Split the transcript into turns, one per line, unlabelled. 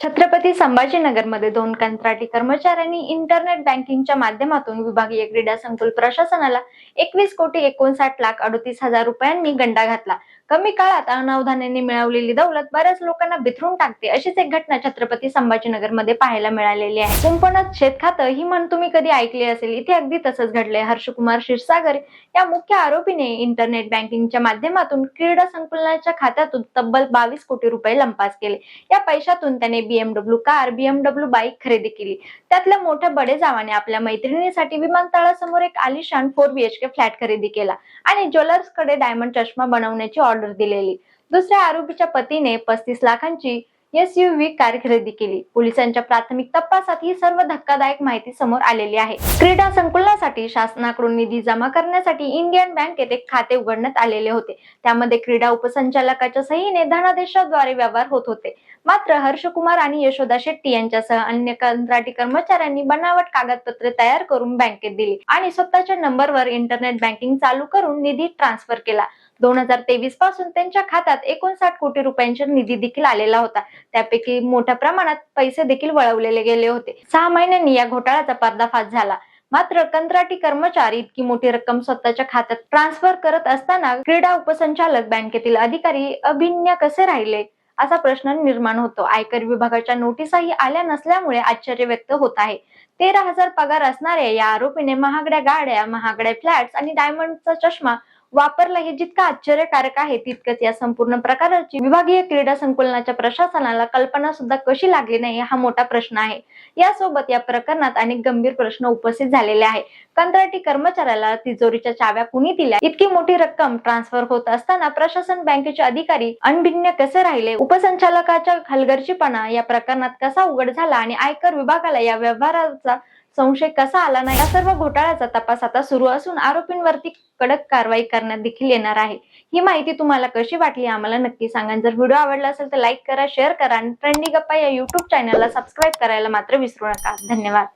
छत्रपती संभाजीनगरमध्ये दोन कंत्राटी कर्मचाऱ्यांनी इंटरनेट बँकिंगच्या माध्यमातून विभागीय क्रीडा संकुल प्रशासनाला एकवीस कोटी एकोणसाठ लाख अडतीस हजार रुपयांनी गंडा घातला. कमी काळात अनावधानाने मिळवलेली दौलत बऱ्याच लोकांना बिथरून टाकते अशीच एक घटना छत्रपती संभाजीनगरमध्ये पाहायला मिळालेली आहे. कुंपणात शेतखातं ही म्हण तुम्ही कधी ऐकली असेल? इथे अगदी तसंच घडले हर्षकुमार क्षीरसागर या मुख्य आरोपीने इंटरनेट बँकिंगच्या माध्यमातून क्रीडा संकुलनाच्या खात्यातून तब्बल बावीस कोटी रुपये लंपास केले. या पैशातून त्याने बीएमडब्ल्यू कार बीएमडब्ल्यू बाईक खरेदी केली. त्यातल्या मोठ्या बडेजावाने आपल्या मैत्रिणीसाठी विमानतळासमोर एक आलिशान फोर बीएचके फ्लॅट खरेदी केला आणि ज्वेलर्सकडे डायमंड चष्मा बनवण्याची ऑर्डर दिलेली. दुसऱ्या आरोपीच्या पतीने पस्तीस लाखांची एसयूव्ही कार खरेदी केली. पोलिसांच्या प्राथमिक तपासात ही सर्व धक्कादायक माहिती समोर आलेली आहे. क्रीडा संकुलनासाठी शासनाकडून निधी जमा करण्यासाठी इंडियन बँकेत एक खाते उघडण्यात आलेले होते. त्यामध्ये क्रीडा उपसंचालकाच्या सहीने धनादेशाद्वारे व्यवहार होत होते. मात्र हर्षकुमार आणि यशोदा शेट्टी यांच्यासह अन्य कंत्राटी कर्मचाऱ्यांनी बनावट कागदपत्रे तयार करून बँकेत दिली आणि स्वतःच्या नंबरवर इंटरनेट बँकिंग चालू करून निधी ट्रान्सफर केला. दोन हजार तेवीसपासून त्यांच्या खात्यात एकोणसाठ कोटी रुपयांचा निधी देखील आलेला होता. त्यापैकी मोठ्या प्रमाणात पैसे देखील वळवलेले गेले होते. सहा महिन्यांनी या घोटाळ्याचा पर्दाफाश झाला. मात्र कंत्राटी कर्मचारी इतकी मोठी रक्कम स्वतःच्या खात्यात ट्रान्सफर करत असताना क्रीडा उपसंचालक बँकेतील अधिकारी अभिज्ञ कसे राहिले? असा प्रश्न निर्माण होतो. आयकर विभागाच्या नोटीसही आल्या नसल्यामुळे आश्चर्य व्यक्त होत आहे. तेरा हजार पगार असणाऱ्या या आरोपीने महागड्या गाड्या महागड्या फ्लॅट्स आणि डायमंडचा चष्मा वापरला हे जितकं आश्चर्यकारक आहे तितकंच या संपूर्ण प्रकाराची विभागीय क्रीडा संकुलनाच्या प्रशासनाला कल्पना सुद्धा कशी लागली नाही हा मोठा प्रश्न आहे. यासोबत या प्रकरणात अनेक गंभीर प्रश्न उपस्थित झालेले आहे कंत्राटी कर्मचाऱ्याला तिजोरीच्या चाव्या कुणी दिल्या? इतकी मोठी रक्कम ट्रान्सफर होत असताना प्रशासन बँकेचे अधिकारी अनभिन्य कसे राहिले? उपसंचालकाच्या हलगर्जीपणा या प्रकरणात कसा उघड झाला? आणि आयकर विभागाला या व्यवहाराचा संशय कसा आला नाही? या सर्व घोटाळ्याचा तपास आता सुरू असून आरोपींवरती कडक कारवाई करण्यात देखील येणार आहे. ही माहिती तुम्हाला कशी वाटली आम्हाला नक्की सांगा. जर व्हिडिओ आवडला असेल तर लाईक करा शेअर करा आणि ट्रेंडी गप्पा या युट्यूब चॅनलला सबस्क्राईब करायला मात्र विसरू नका. धन्यवाद.